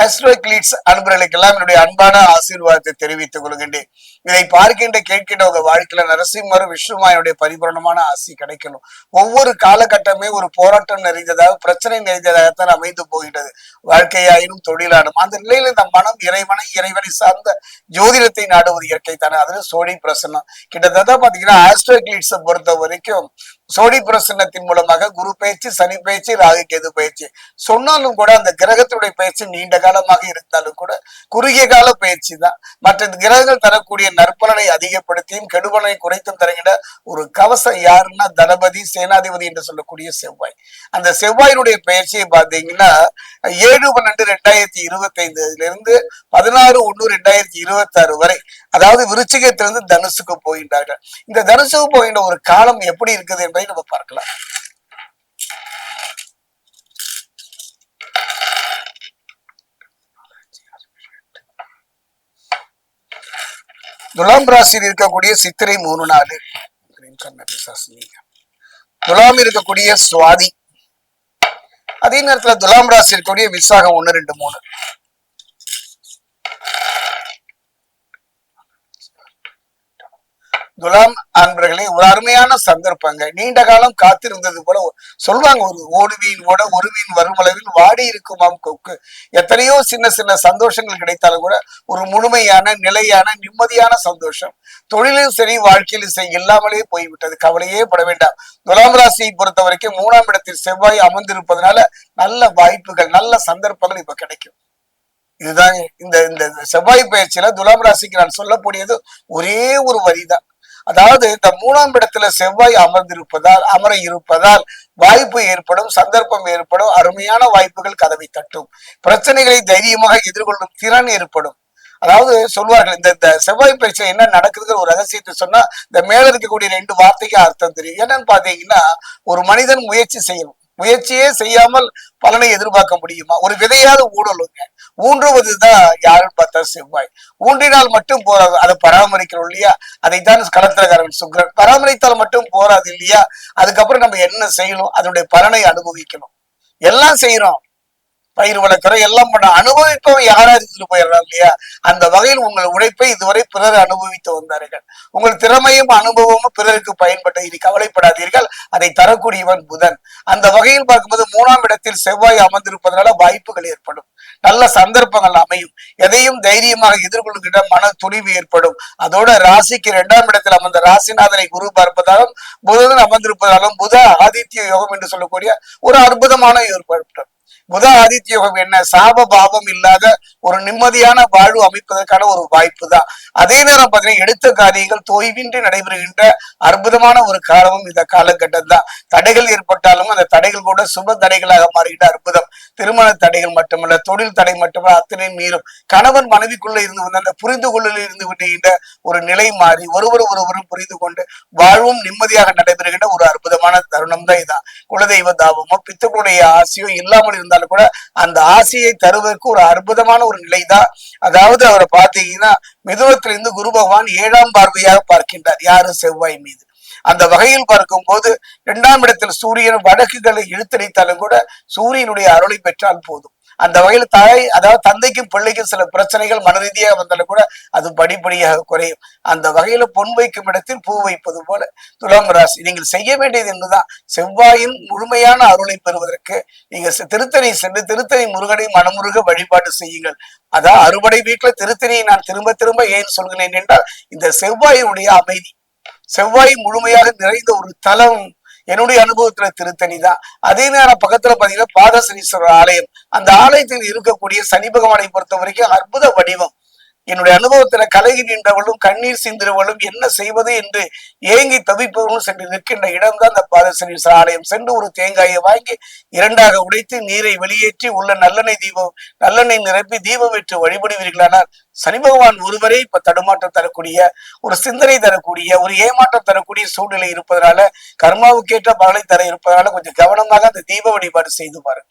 ஆஸ்ட்ரோக்ளீட்ஸ் அன்பர்களுக்கெல்லாம் என்னுடைய அன்பான ஆசீர்வாதத்தை தெரிவித்துக் கொள்கின்றேன். இதை பார்க்கின்ற கேட்கின்ற உங்க வாழ்க்கையில நரசிம்மர் விஷ்ணுமாயனுடைய பரிபூரணமான ஆசி கிடைக்கணும். ஒவ்வொரு காலகட்டமே ஒரு போராட்டம் நிறைந்ததாக பிரச்சனை நிறைந்ததாகத்தான் அமைந்து போகின்றது. வாழ்க்கையாயினும் தொழிலானும் அந்த நிலையில இந்த மனம் இறைவனை இறைவனை சார்ந்த ஜோதிடத்தை நாடுவது இயற்கை தானே அதுல சோழி பிரசன்னம். கிட்டத்தட்ட பாத்தீங்கன்னா ஆஸ்ட்ரோக்ளீட்ஸை பொறுத்த வரைக்கும் சோழி பிரசன்னத்தின் மூலமாக குரு பயிற்சி சனி பயிற்சி ராகு கேது பயிற்சி சொன்னாலும் கூட அந்த கிரகத்துடைய பயிற்சி நீண்ட காலமாக இருந்தாலும் கூட குறுகிய கால பயிற்சி தான். மற்ற கிரகங்கள் தரக்கூடிய நற்பலனை அதிகப்படுத்தியும் கெடுபலனை குறைத்தும் தருகின்ற ஒரு கவசம் யாருன்னா தளபதி சேனாதிபதி என்று சொல்லக்கூடிய செவ்வாய். அந்த செவ்வாயினுடைய பயிற்சியை பார்த்தீங்கன்னா ஏழு பன்னெண்டு ரெண்டாயிரத்தி இருபத்தி ஐந்துல இருந்து பதினாறு ஒன்று ரெண்டாயிரத்தி இருபத்தி ஆறு வரை அதாவது விருச்சிகத்திலிருந்து தனுசுக்கு போகின்றார்கள். இந்த தனுசுக்கு போகின்ற ஒரு காலம் எப்படி இருக்குது என்பதை நம்ம பார்க்கலாம். துலாம் ராசியில் இருக்கக்கூடிய சித்திரை மூணு நாலு. துலாம் இருக்கக்கூடிய சுவாதி. அதே நேரத்துல துலாம் ராசி இருக்கக்கூடிய விசாகம் ஒண்ணு ரெண்டு மூணு. துலாம் அன்பர்களே ஒரு அருமையான சந்தர்ப்பங்க. நீண்ட காலம் காத்திருந்தது போல சொல்லுவாங்க ஒரு ஓடு ஓட ஒரு வருமளவில் வாடி இருக்குமாம் கொக்கு. எத்தனையோ சின்ன சின்ன சந்தோஷங்கள் கிடைத்தாலும் கூட ஒரு முழுமையான நிலையான நிம்மதியான சந்தோஷம். தொழிலும் சரி வாழ்க்கையிலும் சரி இல்லாமலே போய்விட்டது. கவலையே பட வேண்டாம். துலாம் ராசியை பொறுத்த வரைக்கும் மூணாம் இடத்தில் செவ்வாய் அமர்ந்திருப்பதனால நல்ல வாய்ப்புகள் நல்ல சந்தர்ப்பங்கள் இப்ப கிடைக்கும். இதுதான் இந்த இந்த செவ்வாய் பயிற்சியில துலாம் ராசிக்கு நான் சொல்லக்கூடியது ஒரே ஒரு வரிதான். அதாவது இந்த மூணாம் இடத்துல செவ்வாய் அமர்ந்திருப்பதால் அமர இருப்பதால் வாய்ப்பு ஏற்படும் சந்தர்ப்பம் ஏற்படும் அருமையான வாய்ப்புகள் கதவை தட்டும். பிரச்சனைகளை தைரியமாக எதிர்கொள்ளும் திறன் ஏற்படும். அதாவது சொல்வார்கள் இந்த இந்த செவ்வாய் பயிற்சியில் என்ன நடக்குதுங்கிற ஒரு ரகசியத்தை சொன்னா இந்த மேல இருக்கக்கூடிய ரெண்டு வார்த்தைக்கு அர்த்தம் தெரியும். என்னன்னு பாத்தீங்கன்னா ஒரு மனிதன் முயற்சி செய்யணும். முயற்சியே செய்யாமல் பலனை எதிர்பார்க்க முடியுமா? ஒரு விதையாவது ஊடலுங்க. ஊன்றுவது தான் யாருன்னு பார்த்தா செவ்வாய். ஊன்றினால் மட்டும் போறாது அதை பராமரிக்கிறோம் இல்லையா? அதைத்தான் களத்திரக்காரன் சுக்ரன். பராமரித்தால் மட்டும் போறாது இல்லையா? அதுக்கப்புறம் நம்ம என்ன செய்யணும்? அதனுடைய பலனை அனுபவிக்கணும். எல்லாம் செய்யறோம். பயிர் வளர்க்கிறோம் எல்லாம் பண்ண அனுபவிப்பவன் யாரா இருந்துட்டு போயிடுறான் இல்லையா? அந்த வகையில் உங்கள் உழைப்பை இதுவரை பிறர் அனுபவித்து வந்தார்கள். உங்கள் திறமையும் அனுபவமும் பிறருக்கு பயன்பட்ட இனி கவலைப்படாதீர்கள். அதை தரக்கூடியவன் புதன். அந்த வகையில் பார்க்கும்போது மூணாம் இடத்தில் செவ்வாய் அமர்ந்திருப்பதனால வாய்ப்புகள் ஏற்படும். நல்ல சந்தர்ப்பங்கள் அமையும். எதையும் தைரியமாக எதிர்கொள்கின்ற மன துணிவு ஏற்படும். அதோட ராசிக்கு இரண்டாம் இடத்தில் அமர்ந்த ராசிநாதனை குரு பார்ப்பதாலும் புதன் அமர்ந்திருப்பதாலும் புத ஆதித்ய யோகம் என்று சொல்லக்கூடிய ஒரு அற்புதமான ஏற்பாடு. புத ஆதித்ய யோகம் என்ன? சாப பாவம் இல்லாத ஒரு நிம்மதியான வாழ்வு அமைப்பதற்கான ஒரு வாய்ப்பு தான் அதே நேரம் பார்த்தீங்கன்னா எடுத்த காரியங்கள் தோய்வின்றி நடைபெறுகின்ற அற்புதமான ஒரு காலமும் இந்த காலகட்டம் தான் தடைகள் ஏற்பட்டாலும் அந்த தடைகள் கூட சுப தடைகளாக மாறுகின்ற அற்புதம். திருமண தடைகள் மட்டுமல்ல தொழில் தடை மட்டுமல்ல அத்தனை மீறும். கணவன் மனைவிக்குள்ள இருந்து வந்த அந்த புரிந்து கொள்ளலில் இருந்து விடுகின்ற ஒரு நிலை மாறி ஒருவர் ஒருவரும் புரிந்து கொண்டு வாழ்வும் நிம்மதியாக நடைபெறுகின்ற ஒரு அற்புதமான தருணம் தான் இதான். குலதெய்வ தாபமோ பித்துக்களுடைய ஆசையோ இல்லாமல் இருந்தால் இருந்தாலும் கூட அந்த ஆசையை தருவதற்கு ஒரு அற்புதமான ஒரு நிலைதான். அதாவது அவரை பார்த்தீங்கன்னா மிதுவத்திலிருந்து குரு பகவான் ஏழாம் பார்வையாக பார்க்கின்றார் யாரு? செவ்வாய் மீது. அந்த வகையில் பார்க்கும் போது இரண்டாம் இடத்தில் சூரியன் வடக்குகளை இழுத்தடித்தாலும் கூட சூரியனுடைய அருளை பெற்றால் போதும். அந்த வகையில் தாய் அதாவது தந்தைக்கும் பிள்ளைக்கும் சில பிரச்சனைகள் மன ரீதியாக வந்தாலும் கூட அது படிப்படியாக குறையும். அந்த வகையில பொன் வைக்கும் இடத்தில் பூ வைப்பது போல துலாம் ராசி. நீங்கள் செய்ய வேண்டியது என்னதான் செவ்வாயின் முழுமையான அருளை பெறுவதற்கு நீங்க திருத்தணி சென்று திருத்தணி முருகனை மனமுருக வழிபாடு செய்யுங்கள். அதான் அறுபடை வீட்டுல திருத்தணியை நான் திரும்ப திரும்ப ஏன் சொல்கிறேன் என்றால் இந்த செவ்வாயினுடைய அமைதி செவ்வாய் முழுமையாக நிறைந்த ஒரு தலம் என்னுடைய அனுபவத்துல திருத்தணி தான். அதே நேரம் பக்கத்துல பாத்தீங்கன்னா பாதசனீஸ்வரர் ஆலயம். அந்த ஆலயத்தில் இருக்கக்கூடிய சனி பகவானை பொறுத்த வரைக்கும் அற்புத வடிவம். என்னுடைய அனுபவத்துல கலகி நின்றவளும் கண்ணீர் சிந்திரவளும் என்ன செய்வது என்று ஏங்கி தவிப்பவர்களும் சென்று நிற்கின்ற இடம்தான் அந்த பாதசனீஸ்வரர் ஆலயம். சென்று ஒரு தேங்காயை வாங்கி இரண்டாக உடைத்து நீரை வெளியேற்றி உள்ள நல்லெண்ணெய் தீபம் நல்லெண்ணெய் நிரப்பி தீபம் வெற்று வழிபடுவீர்களானால் சனி பகவான் ஒருவரே இப்ப தடுமாற்றம் தரக்கூடிய ஒரு சிந்தனை தரக்கூடிய ஒரு ஏமாற்றம் தரக்கூடிய சூழ்நிலை இருப்பதனால கர்மாவுக்கேற்ற பலனை தர இருப்பதனால கொஞ்சம் கவனமாக அந்த தீப வழிபாடு செய்து பாருங்கள்.